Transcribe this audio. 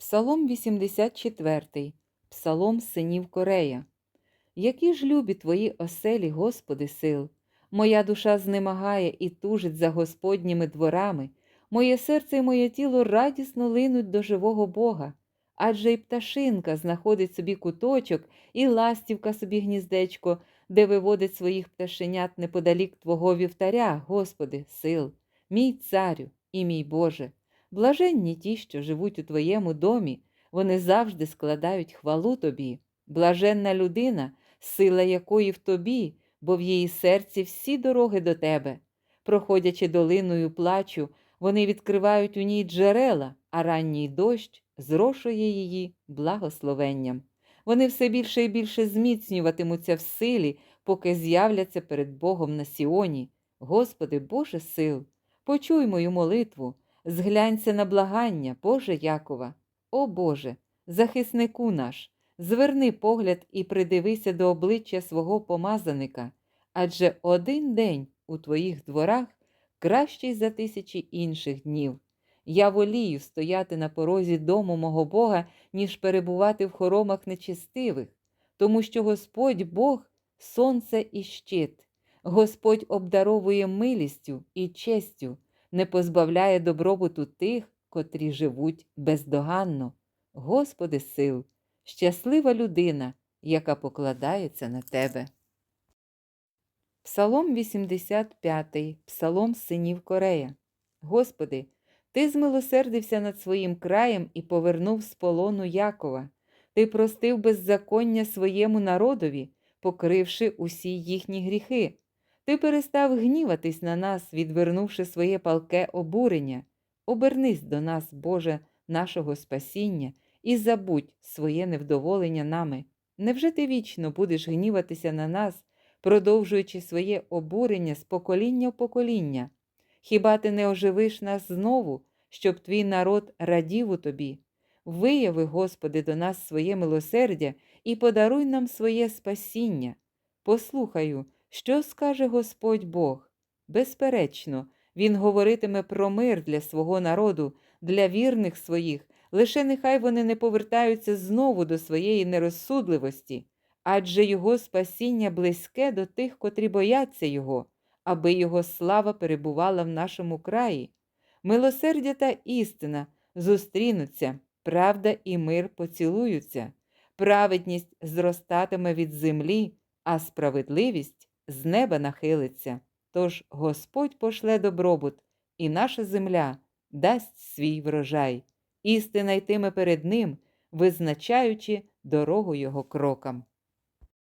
Псалом 84, Псалом синів Корея. Які ж любі твої оселі, Господи, сил! Моя душа знемагає і тужить за Господніми дворами, моє серце і моє тіло радісно линуть до живого Бога. Адже й пташинка знаходить собі куточок, і ластівка собі гніздечко, де виводить своїх пташенят неподалік Твого вівтаря, Господи, сил, мій царю і мій Боже. Блаженні ті, що живуть у Твоєму домі, вони завжди складають хвалу Тобі. Блаженна людина, сила якої в тобі, бо в її серці всі дороги до Тебе. Проходячи долиною плачу, вони відкривають у ній джерела, а ранній дощ зрошує її благословенням. Вони все більше і більше зміцнюватимуться в силі, поки з'являться перед Богом на Сіоні. Господи, Боже сил, почуй мою молитву, зглянься на благання, Боже Якова. О Боже, захиснику наш, зверни погляд і придивися до обличчя свого помазаника, адже один день у твоїх дворах кращий за тисячі інших днів. Я волію стояти на порозі дому мого Бога, ніж перебувати в хоромах нечистивих, тому що Господь Бог сонце і щит, Господь обдаровує милістю і честю, не позбавляє добробуту тих, котрі живуть бездоганно. Господи сил, щаслива людина, яка покладається на Тебе. Псалом 85, Псалом синів Корея. Господи, Ти змилосердився над своїм краєм і повернув з полону Якова. Ти простив беззаконня своєму народові, покривши усі їхні гріхи. Ти перестав гніватись на нас, відвернувши своє палке обурення. Обернись до нас, Боже, нашого спасіння, і забудь своє невдоволення нами. Невже ти вічно будеш гніватися на нас, продовжуючи своє обурення з покоління в покоління? Хіба ти не оживиш нас знову, щоб твій народ радів у тобі? Вияви, Господи, до нас своє милосердя і подаруй нам своє спасіння. Послухаю, що скаже Господь Бог? Безперечно, Він говоритиме про мир для свого народу, для вірних своїх, лише нехай вони не повертаються знову до своєї нерозсудливості, адже Його спасіння близьке до тих, котрі бояться Його, аби Його слава перебувала в нашому краї. Милосердя та істина зустрінуться, правда і мир поцілуються, праведність зростатиме від землі, а справедливість з неба нахилиться. Тож Господь пошле добробут, і наша земля дасть свій врожай, істина йтиме перед ним, визначаючи дорогу його крокам.